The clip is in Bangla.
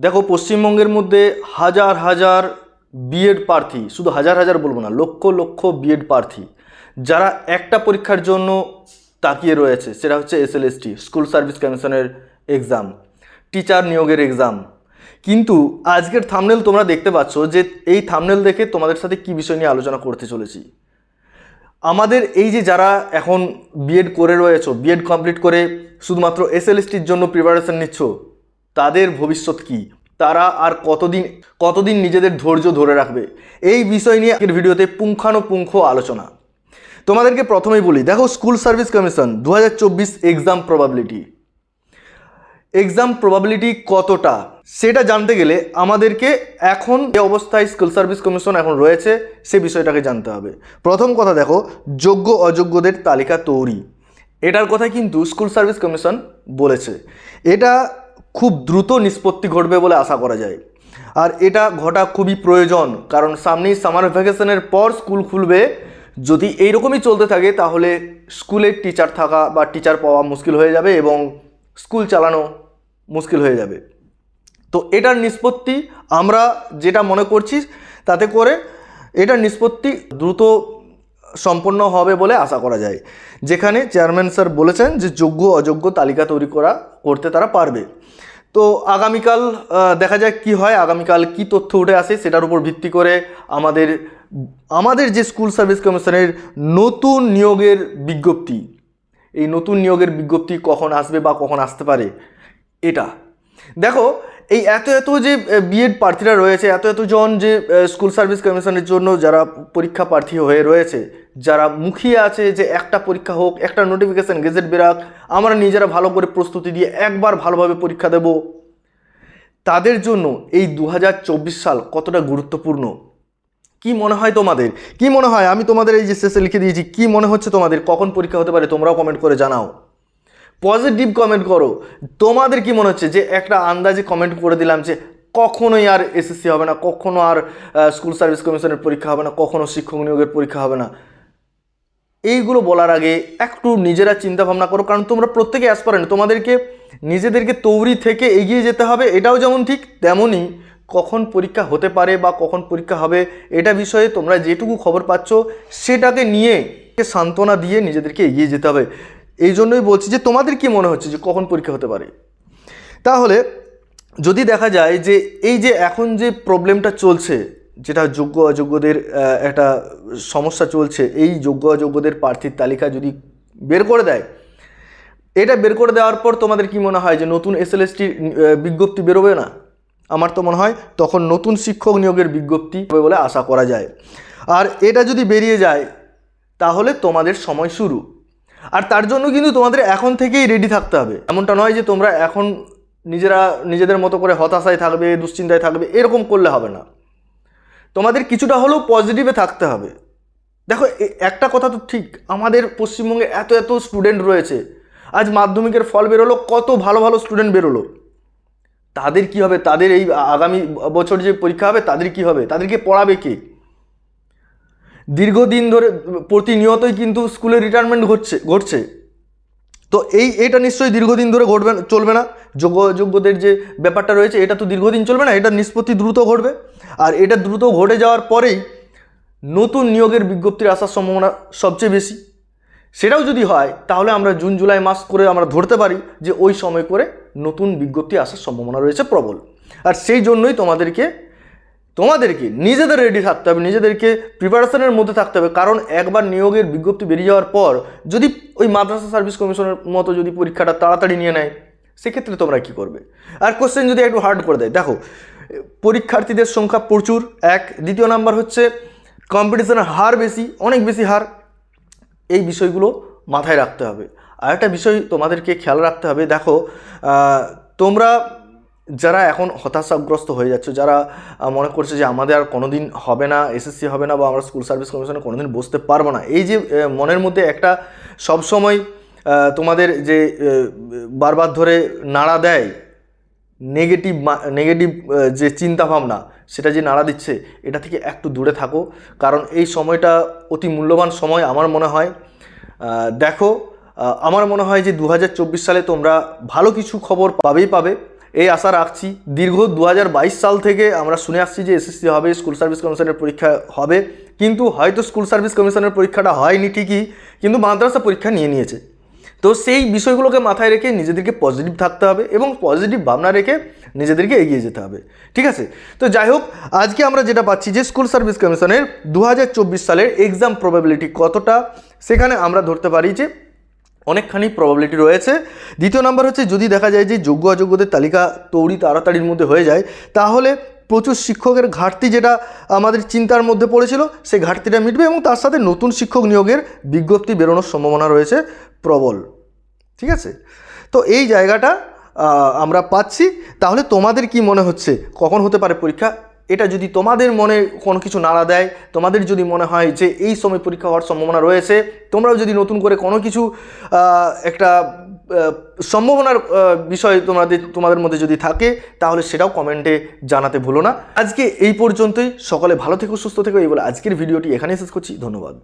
দেখো, পশ্চিমবঙ্গের মধ্যে হাজার হাজার বিএড প্রার্থী, শুধু হাজার হাজার বলব না, লক্ষ লক্ষ বিএড প্রার্থী, যারা একটা পরীক্ষার জন্য তাকিয়ে রয়েছে, সেটা হচ্ছে এসএলএসটি স্কুল সার্ভিস কমিশনের এক্সাম টিচার নিয়োগের এক্সাম কিন্তু আজকের থামনেল তোমরা দেখতে পাচ্ছ যে এই থামনেল দেখে তোমাদের সাথে কি বিষয় নিয়ে আলোচনা করতে চলেছি। আমাদের এই যে যারা এখন বিএড করে রয়েছো বিএড কমপ্লিট করে শুধুমাত্র এসএলএসটির জন্য প্রিপারেশন নিচ্ছ তাদের ভবিষ্যৎ কি? তারা আর কতদিন কতদিন নিজেদের ধৈর্য ধরে রাখবে? এই বিষয় নিয়ে আজকের ভিডিওতে পুঙ্খানুপুঙ্খ আলোচনা। তোমাদেরকে প্রথমেই বলি, দেখো স্কুল সার্ভিস কমিশন দু হাজার চব্বিশ এক্সাম প্রবাবিলিটি এক্সাম প্রবাবিলিটি কতটা? সেটা জানতে গেলে আমাদেরকে এখন যে অবস্থায় স্কুল সার্ভিস কমিশন এখন রয়েছে, সে বিষয়টাকে জানতে হবে। প্রথম কথা দেখো, যোগ্য অযোগ্যদের তালিকা তৈরি। এটার কথা কিন্তু স্কুল সার্ভিস কমিশন বলেছে। এটা খুব দ্রুত নিষ্পত্তি ঘটবে বলে আশা করা যায়। আর এটা ঘটা খুবই প্রয়োজন, কারণ সামনেই সামার ভ্যাকেশনের পর স্কুল খুলবে। যদি এইরকমই চলতে থাকে, তাহলে স্কুলের টিচার থাকা বা টিচার পাওয়া মুশকিল হয়ে যাবে এবং স্কুল চালানো মুশকিল হয়ে যাবে। তো এটার নিষ্পত্তি আমরা যেটা মনে করছি, তাতে করে এটার নিষ্পত্তি দ্রুত সম্পন্ন হবে বলে আশা করা যায়। যেখানে চেয়ারম্যান স্যার বলেছেন যে যোগ্য অযোগ্য তালিকা তৈরি করা, করতে তারা পারবে। তো আগামীকাল দেখা যাক কি হয়, আগামীকাল কি তথ্য উঠে আসে সেটার উপর ভিত্তি করে আমাদের আমাদের যে স্কুল সার্ভিস কমিশনের নতুন নিয়োগের বিজ্ঞপ্তি, এই নতুন নিয়োগের বিজ্ঞপ্তি কখন আসবে বা কখন আসতে পারে, এটা দেখো, এই এত এত যে বিএড প্রার্থীরা রয়েছে, এত এতজন যে স্কুল সার্ভিস কমিশনের জন্য যারা পরীক্ষা প্রার্থী হয়ে রয়েছে, যারা মুখিয়ে আছে যে একটা পরীক্ষা হোক, একটা নোটিফিকেশান গেজেট বেরাক, আমরা নিজেরা ভালো করে প্রস্তুতি দিয়ে একবার ভালোভাবে পরীক্ষা দেব। তাদের জন্য এই দু হাজার চব্বিশ সাল কতটা গুরুত্বপূর্ণ? কি মনে হয় তোমাদের? কি মনে হয়? আমি তোমাদের এই যে শেষে লিখে দিয়েছি, কি মনে হচ্ছে তোমাদের? কখন পরীক্ষা হতে পারে? তোমরাও কমেন্ট করে জানাও। পজিটিভ কমেন্ট করো। তোমাদের কি মনে হচ্ছে যে একটা আন্দাজে কমেন্ট করে দিলাম যে কখনোই আর এসএসসি হবে না, কখনো আর স্কুল সার্ভিস কমিশনের পরীক্ষা হবে না, কখনো শিক্ষক নিয়োগের পরীক্ষা হবে না। এইগুলো বলার আগে একটু নিজেরা চিন্তা ভাবনা করো, কারণ তোমরা প্রত্যেকে অ্যাসপারেন্ট তোমাদেরকে নিজেদেরকে তৈরি থেকে এগিয়ে যেতে হবে, এটাও যেমন ঠিক তেমনই কখন পরীক্ষা হতে পারে বা কখন পরীক্ষা হবে, এটা বিষয়ে তোমরা যেটুকু খবর পাচ্ছ, সেটাকে নিয়ে সান্ত্বনা দিয়ে নিজেদেরকে এগিয়ে যেতে হবে। এই জন্যই বলছি যে তোমাদের কি মনে হচ্ছে যে কখন পরীক্ষা হতে পারে? তাহলে যদি দেখা যায় যে এই যে এখন যে প্রবলেমটা চলছে, যেটা যোগ্য অযোগ্যদের একটা সমস্যা চলছে, এই যোগ্য অযোগ্যদের প্রার্থীর তালিকা যদি বের করে দেয়, এটা বের করে দেওয়ার পর তোমাদের কি মনে হয় যে নতুন এসএলএসটি বিজ্ঞপ্তি বেরোবে না? আমার তো মনে হয় তখন নতুন শিক্ষক নিয়োগের বিজ্ঞপ্তি হবে বলে আশা করা যায়। আর এটা যদি বেরিয়ে যায়, তাহলে তোমাদের সময় শুরু। আর তার জন্য কিন্তু তোমাদের এখন থেকেই রেডি থাকতে হবে। এমনটা নয় যে তোমরা এখন নিজেরা, নিজেদের মতো করে হতাশায় থাকবে, দুশ্চিন্তায় থাকবে, এরকম করলে হবে না। তোমাদের কিছুটা হলেও পজিটিভে থাকতে হবে। দেখো একটা কথা তো ঠিক, আমাদের পশ্চিমবঙ্গে এত এত স্টুডেন্ট রয়েছে। আজ মাধ্যমিকের ফল বেরোলো, কত ভালো ভালো স্টুডেন্ট বেরোলো। তাদের কি হবে? তাদের এই আগামী বছর যে পরীক্ষা হবে, তাদের কি হবে? তাদেরকে পড়াবে কে? দীর্ঘদিন ধরে প্রতিনিয়তই কিন্তু স্কুলে রিটায়ারমেন্ট ঘটছে ঘটছে। তো এই, এটা নিশ্চয়ই দীর্ঘদিন ধরে ঘটবে, চলবে না। যোগ্য যোগ্যদের যে ব্যাপারটা রয়েছে, এটা তো দীর্ঘদিন চলবে না, এটা নিষ্পত্তি দ্রুত ঘটবে। আর এটা দ্রুত ঘটে যাওয়ার পরেই নতুন নিয়োগের বিজ্ঞপ্তির আসার সম্ভাবনা সবচেয়ে বেশি। সেটাও যদি হয়, তাহলে আমরা জুন, জুলাই মাস করে আমরা ধরতে পারি যে ওই সময় করে নতুন বিজ্ঞপ্তি আসার সম্ভাবনা রয়েছে প্রবল। আর সেই জন্যই তোমাদেরকে তোমাদেরকে নিজেদের রেডি থাকতে হবে, নিজেদেরকে প্রিপারেশনের মধ্যে থাকতে হবে। কারণ একবার নিয়োগের বিজ্ঞপ্তি বেরিয়ে যাওয়ার পর যদি ওই মাদ্রাসা সার্ভিস কমিশনের মতো যদি পরীক্ষাটা তাড়াতাড়ি নিয়ে নেয়, সেক্ষেত্রে তোমরা কি করবে? আর কোশ্চেন যদি একটু হার্ড করে দেয়, দেখো, পরীক্ষার্থীদের সংখ্যা প্রচুর, এক। দ্বিতীয় নাম্বার হচ্ছে কম্পিটিশনের হার বেশি, অনেক বেশি হার। এই বিষয়গুলো মাথায় রাখতে হবে। আর একটা বিষয় তোমাদেরকে খেয়াল রাখতে হবে, দেখো তোমরা যারা এখন হতাশাগ্রস্ত হয়ে যাচ্ছে, যারা মনে করছে যে আমাদের আর কোনোদিন হবে না এসএসসি হবে না বা আমরা স্কুল সার্ভিস কমিশনে কোনোদিন বসতে পারব না। এই যে মনের মধ্যে একটা সবসময় তোমাদের যে বারবার ধরে নাড়া দেয় নেগেটিভ নেগেটিভ যে চিন্তা ভাবনা সেটা যে নাড়া দিচ্ছে, এটা থেকে একটু দূরে থাকো। কারণ এই সময়টা অতি মূল্যবান সময় আমার মনে হয়। দেখো আমার মনে হয় যে দু হাজার চব্বিশ সালে তোমরা ভালো কিছু খবর পাবেই পাবে। এই আশা রাখছি। দীর্ঘ দু হাজার বাইশ সাল থেকে আমরা শুনে আসছি যে এসএসসি হবে, স্কুল সার্ভিস কমিশনের পরীক্ষা হবে। কিন্তু হয়তো স্কুল সার্ভিস কমিশনের পরীক্ষাটা হয়নি ঠিকই, কিন্তু মাদ্রাসা পরীক্ষা নিয়ে নিয়েছে। তো সেই বিষয়গুলোকে মাথায় রেখে নিজেদেরকে পজিটিভ থাকতে হবে এবং পজিটিভ ভাবনা রেখে নিজেদেরকে এগিয়ে যেতে হবে। ঠিক আছে? তো যাই হোক, আজকে আমরা যেটা পাচ্ছি যে স্কুল সার্ভিস কমিশনের দু হাজার চব্বিশ সালের এক্সাম প্রবাবিলিটি কতটা, সেখানে আমরা ধরতে পারি যে অনেকখানি প্রবাবিলিটি রয়েছে। দ্বিতীয় নাম্বার হচ্ছে, যদি দেখা যায় যে যোগ্য অযোগ্যদের তালিকা তৈরি তাড়াতাড়ির মধ্যে হয়ে যায়, তাহলে প্রচুর শিক্ষকের ঘাটতি যেটা আমাদের চিন্তার মধ্যে পড়েছিল সেই ঘাটতিটা মিটবে এবং তার সাথে নতুন শিক্ষক নিয়োগের বিজ্ঞপ্তি বেরোনোর সম্ভাবনা রয়েছে প্রবল। ঠিক আছে? তো এই জায়গাটা আমরা পাচ্ছি। তাহলে তোমাদের কি মনে হচ্ছে? কখন হতে পারে পরীক্ষা? এটা যদি তোমাদের মনে কোনো কিছু নাড়া দেয়, তোমাদের যদি মনে হয় যে এই সময় পরীক্ষা হওয়ার সম্ভাবনা রয়েছে, তোমরাও যদি নতুন করে কোনো কিছু একটা সম্ভাবনার বিষয় তোমাদের তোমাদের মধ্যে যদি থাকে, তাহলে সেটাও কমেন্টে জানাতে ভুলো না। আজকে এই পর্যন্তই। সকলে ভালো থেকো, সুস্থ থেকো। এই বলে আজকের ভিডিওটি এখানেই শেষ করছি। ধন্যবাদ।